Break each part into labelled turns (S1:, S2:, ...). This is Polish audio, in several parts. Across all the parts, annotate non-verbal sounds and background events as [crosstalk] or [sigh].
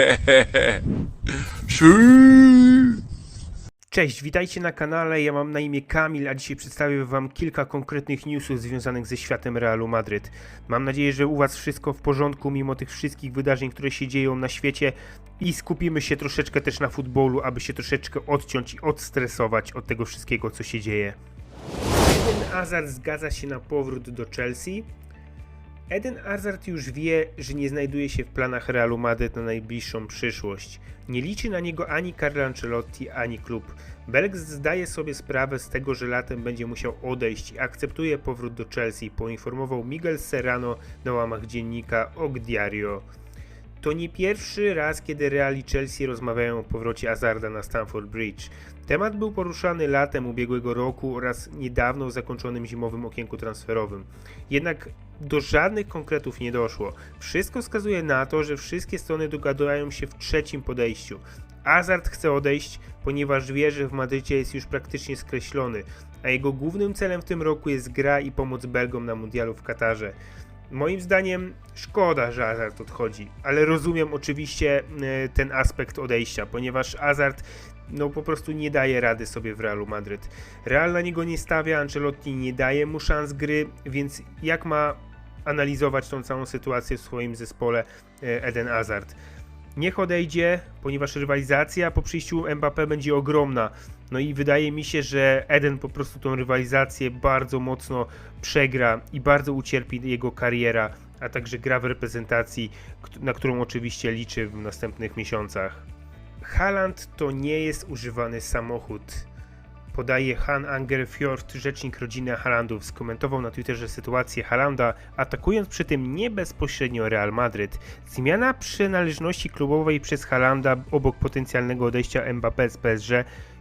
S1: [laughs] Cześć, witajcie na kanale, ja mam na imię Kamil, a dzisiaj przedstawię wam kilka konkretnych newsów związanych ze światem Realu Madryt. Mam nadzieję, że u was wszystko w porządku mimo tych wszystkich wydarzeń, które się dzieją na świecie i skupimy się troszeczkę też na futbolu, aby się troszeczkę odciąć i odstresować od tego wszystkiego, co się dzieje. Eden Hazard zgadza się na powrót do Chelsea. Eden Hazard już wie, że nie znajduje się w planach Realu Madryt na najbliższą przyszłość. Nie liczy na niego ani Carlo Ancelotti, ani klub. Belg zdaje sobie sprawę z tego, że latem będzie musiał odejść i akceptuje powrót do Chelsea, poinformował Miguel Serrano na łamach dziennika Og Diario. To nie pierwszy raz, kiedy Real i Chelsea rozmawiają o powrocie Hazarda na Stamford Bridge. Temat był poruszany latem ubiegłego roku oraz niedawno zakończonym zimowym okienku transferowym. Jednak do żadnych konkretów nie doszło. Wszystko wskazuje na to, że wszystkie strony dogadają się w trzecim podejściu. Hazard chce odejść, ponieważ wie, że w Madrycie jest już praktycznie skreślony, a jego głównym celem w tym roku jest gra i pomoc Belgom na mundialu w Katarze. Moim zdaniem szkoda, że Hazard odchodzi, ale rozumiem oczywiście e, ten aspekt odejścia, ponieważ Hazard no po prostu nie daje rady sobie w Realu Madryt. Real na niego nie stawia, Ancelotti nie daje mu szans gry, więc jak ma analizować tą całą sytuację w swoim zespole e, Eden Hazard? Niech odejdzie, ponieważ rywalizacja po przyjściu Mbappé będzie ogromna. No i wydaje mi się, że Eden po prostu tą rywalizację bardzo mocno przegra i bardzo ucierpi jego kariera, a także gra w reprezentacji, na którą oczywiście liczy w następnych miesiącach. Haaland to nie jest używany samochód. Podaje Han Anger Fjord, rzecznik rodziny Haalandów, skomentował na Twitterze sytuację Haalanda, atakując przy tym nie bezpośrednio Real Madryt. Zmiana przynależności klubowej przez Haalanda obok potencjalnego odejścia Mbappé z PSG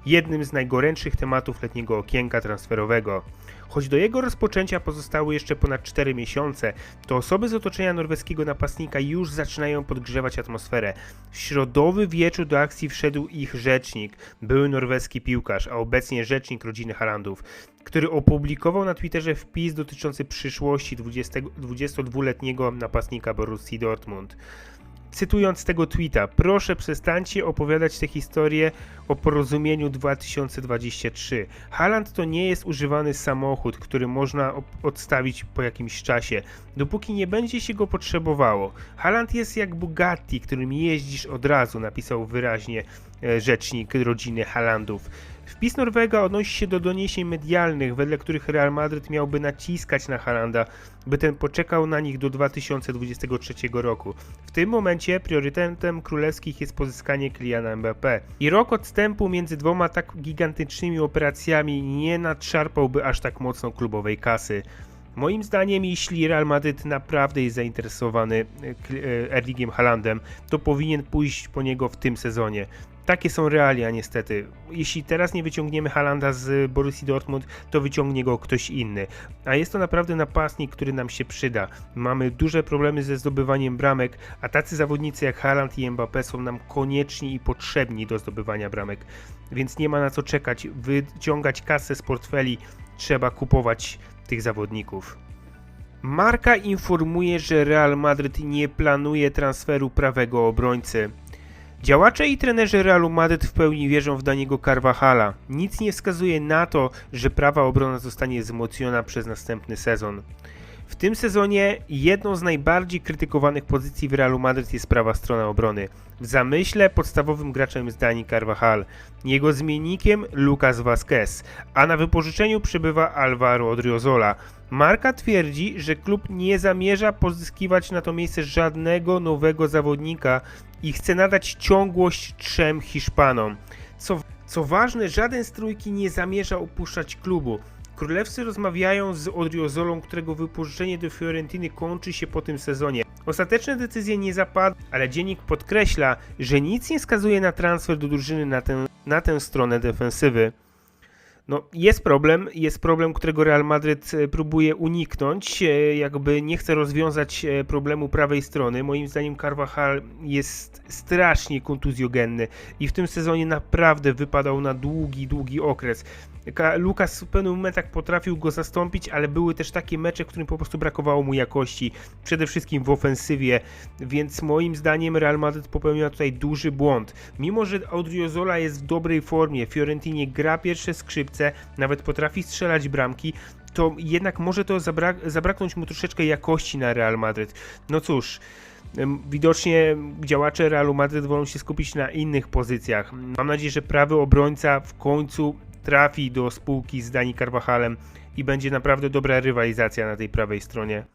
S1: jednym z najgorętszych tematów letniego okienka transferowego. Choć do jego rozpoczęcia pozostały jeszcze ponad 4 miesiące, to osoby z otoczenia norweskiego napastnika już zaczynają podgrzewać atmosferę. W środowy wieczór do akcji wszedł ich rzecznik, były norweski piłkarz, a obecnie rzecznik rodziny Halandów, który opublikował na Twitterze wpis dotyczący przyszłości 20 22-letniego napastnika Borussii Dortmund. Cytując tego tweeta, proszę przestańcie opowiadać tę historię o porozumieniu 2023. Haaland to nie jest używany samochód, który można odstawić po jakimś czasie, dopóki nie będzie się go potrzebowało. Haaland jest jak Bugatti, którym jeździsz od razu, napisał wyraźnie e, rzecznik rodziny Haalandów. Wpis Norwega odnosi się do doniesień medialnych, wedle których Real Madryt miałby naciskać na Haalanda, by ten poczekał na nich do 2023 roku. W tym momencie priorytetem królewskich jest pozyskanie Kyliana Mbappé. I rok odstępu między dwoma tak gigantycznymi operacjami nie nadszarpałby aż tak mocno klubowej kasy. Moim zdaniem, jeśli Real Madryt naprawdę jest zainteresowany e, Erlingiem Haalandem, to powinien pójść po niego w tym sezonie. Takie są realia niestety. Jeśli teraz nie wyciągniemy Halanda z Borussii Dortmund, to wyciągnie go ktoś inny. A jest to naprawdę napastnik, który nam się przyda. Mamy duże problemy ze zdobywaniem bramek, a tacy zawodnicy jak Haaland i Mbappé są nam konieczni i potrzebni do zdobywania bramek. Więc nie ma na co czekać, wyciągać kasę z portfeli, trzeba kupować tych zawodników. Marka informuje, że Real Madryt nie planuje transferu prawego obrońcy. Działacze i trenerzy Realu Madryt w pełni wierzą w Daniego Carvajala. Nic nie wskazuje na to, że prawa obrona zostanie wzmocniona przez następny sezon. W tym sezonie jedną z najbardziej krytykowanych pozycji w Realu Madryt jest prawa strona obrony. W zamyśle podstawowym graczem jest Dani Carvajal, jego zmiennikiem Lucas Vazquez, a na wypożyczeniu przybywa Alvaro Odriozola. Marka twierdzi, że klub nie zamierza pozyskiwać na to miejsce żadnego nowego zawodnika i chce nadać ciągłość trzem Hiszpanom. Co, co ważne, żaden z trójki nie zamierza opuszczać klubu. Królewscy rozmawiają z Odriozolą, którego wypożyczenie do Fiorentiny kończy się po tym sezonie. Ostateczne decyzje nie zapadły, ale dziennik podkreśla, że nic nie skazuje na transfer do drużyny na tę, na tę stronę defensywy. No, jest problem, jest problem, którego Real Madryt e, próbuje uniknąć, e, jakby nie chce rozwiązać e, problemu prawej strony. Moim zdaniem Carvajal jest strasznie kontuzjogenny i w tym sezonie naprawdę wypadał na długi, długi okres. Ka- Lukas w pewnych momentach potrafił go zastąpić, ale były też takie mecze, w którym po prostu brakowało mu jakości, przede wszystkim w ofensywie, więc moim zdaniem Real Madrid popełniła tutaj duży błąd. Mimo, że Odriozola jest w dobrej formie, Fiorentinie gra pierwsze skrzypce, nawet potrafi strzelać bramki, to jednak może to zabrak- zabraknąć mu troszeczkę jakości na Real Madrid. No cóż, widocznie działacze Realu Madryt wolą się skupić na innych pozycjach. Mam nadzieję, że prawy obrońca w końcu trafi do spółki z Dani Carvajalem i będzie naprawdę dobra rywalizacja na tej prawej stronie.